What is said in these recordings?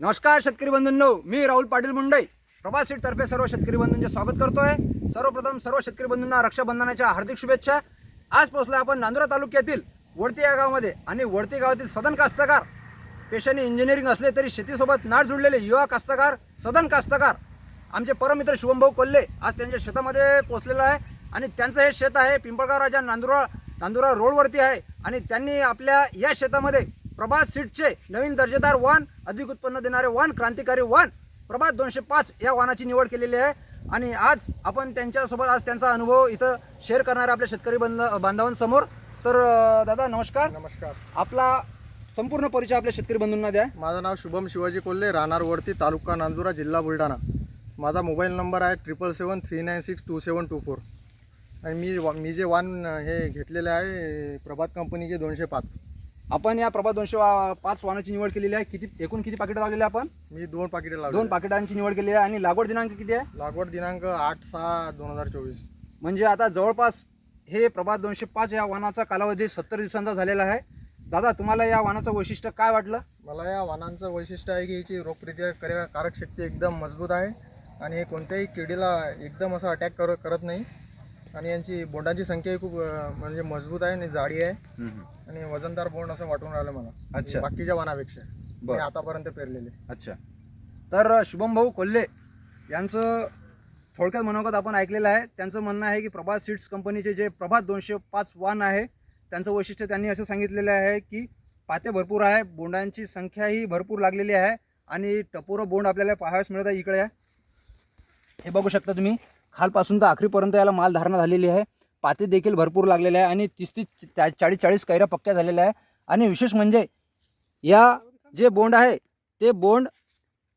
नमस्कार शेतकरी बंधूंनो मी राहुल पाटील मुंडई प्रभास तर्फे सर्व शेतकरी बंधूंचे स्वागत करतोय. सर्वप्रथम सर्व शेतकरी बंधूंना रक्षाबंधनाच्या हार्दिक शुभेच्छा. आज पोहोचलो आपण नांदुरा तालुक्यातील वडती या गावामध्ये आणि वडती गावातील सदन कास्तकार. पेशाने इंजिनिअरिंग असले तरी शेतीसोबत नाळ जुळलेले युवा कास्तकार सदन कास्तकार. आमचे परमित्र शुभमभाऊ कोल्हे आज त्यांच्या शेतामध्ये पोचलेलं आहे आणि त्यांचं हे शेत आहे पिंपळगाव राजा नांदुरा नांदुरा रोडवरती आहे. आणि त्यांनी आपल्या या शेतामध्ये प्रभात सीटचे नवीन दर्जेदार वाहन अधिक उत्पन्न देणारे वाहन क्रांतिकारी वाहन प्रभात दोनशे पाच या वाहनाची निवड केलेली आहे. आणि आज आपण त्यांच्यासोबत आज त्यांचा अनुभव इथं शेअर करणार आपल्या शेतकरी बंध बांधवांसमोर. तर दादा नमस्कार. नमस्कार. आपला संपूर्ण परिचय आपल्या शेतकरी बंधूंना द्या. माझं नाव शुभम शिवाजी कोल्हे राहणार वरती तालुका नांदुरा जिल्हा बुलढाणा. माझा मोबाईल नंबर आहे triple seven three nine six two seven two four आणि मी वा- मी जे वान हे घेतलेले आहे प्रभात कंपनीचे दोनशे पाच. आपण या प्रभात दोनशे पाच वाहनाची निवड केलेली आहे. किती एकूण किती पाकिटं लावलेली आहे आपण? मी दोन पाकिटे लावले दोन पाकिटांची निवड केली आहे. आणि लागवड दिनांक किती आहे? लागवड दिनांक आठ सहा दोन हजार चोवीस. म्हणजे आता जवळपास हे प्रभात दोनशे पाच या वाहनाचा कालावधी सत्तर दिवसांचा झालेला आहे. दादा तुम्हाला या वाहनाचं वैशिष्ट्य काय वाटलं? मला या वाहनांचं वैशिष्ट्य आहे की याची रोगप्रतिकार कारक शक्ती एकदम मजबूत आहे. आणि हे कोणत्याही किडीला एकदम असं अटॅक कर करत नाही. आणि यांची बोंडांची संख्याही खूप अं, म्हणजे मजबूत आहे आणि जाडी आहे. आणि वजनदार बोंड असं वाटून राहिलं मला. अच्छा. बाकीच्या वाहनापेक्षा. बरं. मी आतापर्यंत पेरलेले. अच्छा. तर शुभम भाऊ कोल्हे यांचं थोडक्यात मनोगत आपण ऐकलेलं आहे. त्यांचं म्हणणं आहे की प्रभात सीड्स कंपनीचे जे प्रभात दोनशे पाच वाहन आहे त्यांचं वैशिष्ट्य त्यांनी असं सांगितलेलं आहे की पाते भरपूर आहे बोंडांची संख्याही भरपूर लागलेली आहे आणि टपोरं बोंड आपल्याला पाहायला मिळत आहे इकडे. हे बघू शकता तुम्ही. खालपासून तर आखरीपर्यंत याला माल धारणा झालेली आहे. पाते देखील भरपूर लागलेले आहे आणि तीस तीस त्या चाळीस चाळीस कैऱ्या पक्क्या झालेल्या आहे. आणि विशेष म्हणजे या जे बोंड आहे ते बोंड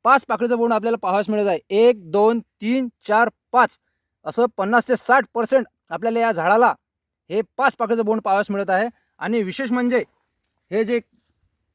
पाच पाकळीचं बोंड आपल्याला पाहावयास मिळत आहे. एक दोन तीन चार पाच असं पन्नास ते साठ पर्सेंट आपल्याला या झाडाला हे पाच पाकळीचं बोंड पाहावयास मिळत आहे. आणि विशेष म्हणजे हे जे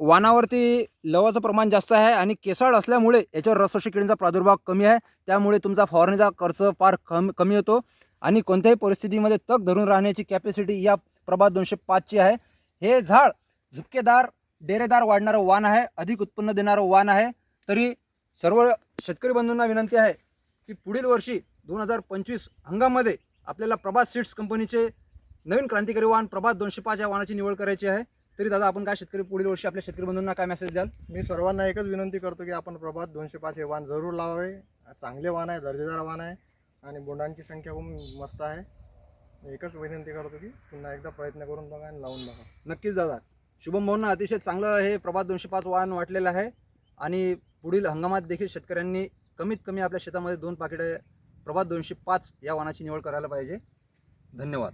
वानावरती लवाचं प्रमाण जास्त आहे आणि केसाळ असल्यामुळे याच्यावर रसोशी किडींचा प्रादुर्भाव कमी आहे. त्यामुळे तुमचा फवारणीचा खर्च फार कम कमी होतो आणि कोणत्याही परिस्थितीमध्ये तग धरून राहण्याची कॅपॅसिटी या प्रभात दोनशे पाचची आहे. हे झाड झुपकेदार डेरेदार वाढणारं वाण आहे अधिक उत्पन्न देणारं वाण आहे. तरी सर्व शेतकरी बंधूंना विनंती आहे की पुढील वर्षी दोन हजार पंचवीस हंगामध्ये आपल्याला प्रभात सीड्स कंपनीचे नवीन क्रांतिकारी वाहन प्रभात दोनशे पाच या वाहनाची निवड करायची आहे. तरी दादा आपण काय शेतकरी पुढील वर्षी आपल्या शेतकरी बंधूंना काय मेसेज द्याल? मी सर्वांना एकच विनंती करतो की आपण प्रभात दोनशे पाच हे वाहन जरूर लावावे. चांगले वाहन आहे दर्जेदार वाहन आहे आणि बोंडांची संख्या खूप मस्त आहे. एकच विनंती करतो की पुन्हा एकदा प्रयत्न करून बघा आणि लावून बघा. नक्कीच दादा. शुभम भाऊंना अतिशय चांगलं हे प्रभात दोनशे पाच वाहन वाटलेलं आहे आणि पुढील हंगामात देखील शेतकऱ्यांनी कमीत कमी आपल्या शेतामध्ये दोन पाकिटे प्रभात दोनशे पाच या वाहनाची निवड करायला पाहिजे. धन्यवाद.